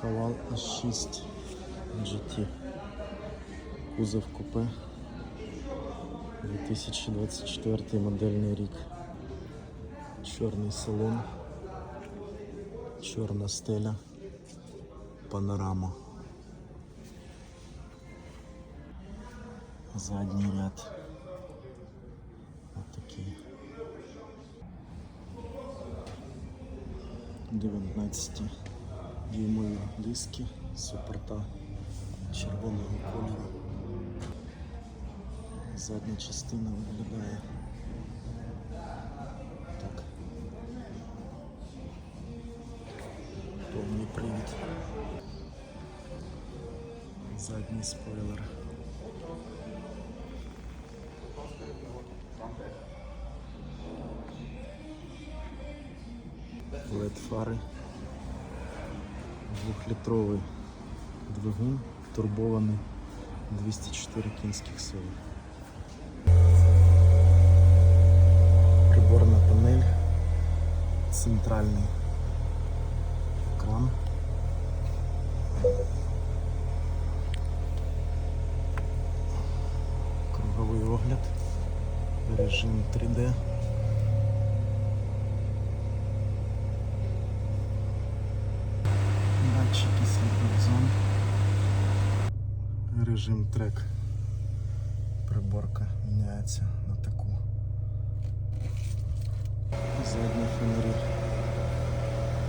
Хавал А6 GT. Кузов купе. 2024 модельний рік. Чорний салон. Чорна стеля. Панорама. Задній ряд. Отакий. 19 дюймові диски, супорта червоного кольору. Задня частина виглядає так. Повний привід. Задній спойлер. led фари. Двухлітровий двигун турбований 204 кінських сили. Приборна панель, центральний екран. Круговий огляд, режим 3D. Датчики світлих зон. Режим трек. Приборка міняється на таку. Задні фонарі.